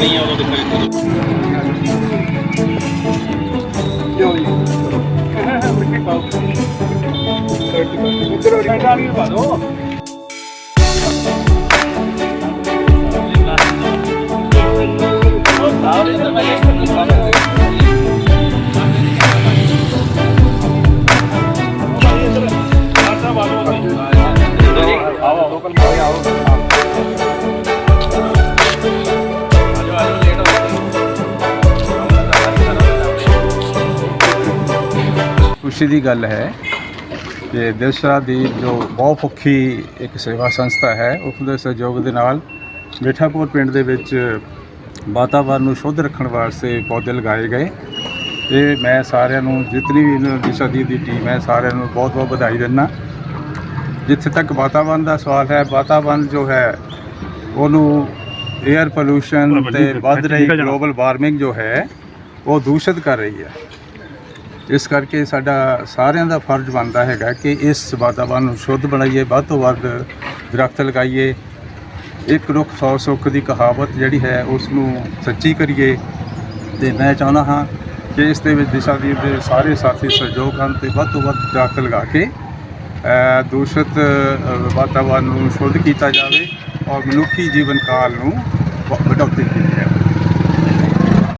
linha ao longo do caminho. Local ਖੁਸ਼ੀ ਦੀ ਗੱਲ ਹੈ ਕਿ ਦਿਲਸ਼ਰਾ ਦੀ ਜੋ ਬਹੁਤ ਔਖੀ ਇੱਕ ਸੇਵਾ ਸੰਸਥਾ ਹੈ ਉਸ ਦੇ ਸਹਿਯੋਗ ਦੇ ਨਾਲ ਮਿੱਠਾਪੁਰ ਪਿੰਡ ਦੇ ਵਿੱਚ ਵਾਤਾਵਰਨ ਨੂੰ ਸ਼ੁੱਧ ਰੱਖਣ ਵਾਸਤੇ ਪੌਦੇ ਲਗਾਏ ਗਏ। ਇਹ ਮੈਂ ਸਾਰਿਆਂ ਨੂੰ ਜਿਤਨੀ ਵੀ ਇਹਨਾਂ ਦੀ ਟੀਮ ਹੈ ਸਾਰਿਆਂ ਨੂੰ ਬਹੁਤ ਬਹੁਤ ਵਧਾਈ ਦਿੰਦਾ। ਜਿੱਥੇ ਤੱਕ ਵਾਤਾਵਰਨ ਦਾ ਸਵਾਲ ਹੈ ਵਾਤਾਵਰਨ ਜੋ ਹੈ ਉਹਨੂੰ 에ਅਰ ਪੋਲੂਸ਼ਨ ਤੇ ਵੱਧ ਰਹੀ ਗਲੋਬਲ ਵਾਰਮਿੰਗ ਜੋ ਹੈ ਉਹ ਦੂਸ਼ਿਤ ਕਰ ਰਹੀ ਹੈ। ਇਸ ਕਰਕੇ ਸਾਡਾ ਸਾਰਿਆਂ ਦਾ ਫਰਜ਼ ਬਣਦਾ ਹੈਗਾ ਕਿ ਇਸ ਵਾਤਾਵਰਨ ਨੂੰ ਸ਼ੁੱਧ ਬਣਾਈਏ, ਵੱਧ ਤੋਂ ਵੱਧ ਦਰਖਤ ਲਗਾਈਏ। ਇੱਕ ਰੁੱਖ ਸੌ ਸੁੱਖ ਦੀ ਕਹਾਵਤ ਜਿਹੜੀ ਹੈ, ਉਸ ਨੂੰ ਸੱਚੀ ਕਰੀਏ। ਤੇ ਮੈਂ ਚਾਹੁੰਦਾ ਹਾਂ ਕਿ ਇਸ ਦੇ ਵਿੱਚ ਦਿਸ਼ਾ ਦੀ ਦੇ ਸਾਰੇ ਸਾਥੀ ਸਹਿਯੋਗ ਕਰਨ ਤੇ ਵੱਧ ਤੋਂ ਵੱਧ ਦਰਖਤ ਲਗਾ ਕੇ ਦੂਸ਼ਿਤ ਵਾਤਾਵਰਨ ਨੂੰ ਸ਼ੁੱਧ ਕੀਤਾ ਜਾਵੇ ਔਰ ਮਨੁੱਖੀ ਜੀਵਨ ਕਾਲ ਨੂੰ ਵ- ਕੀਤੀ ਜਾਵੇ।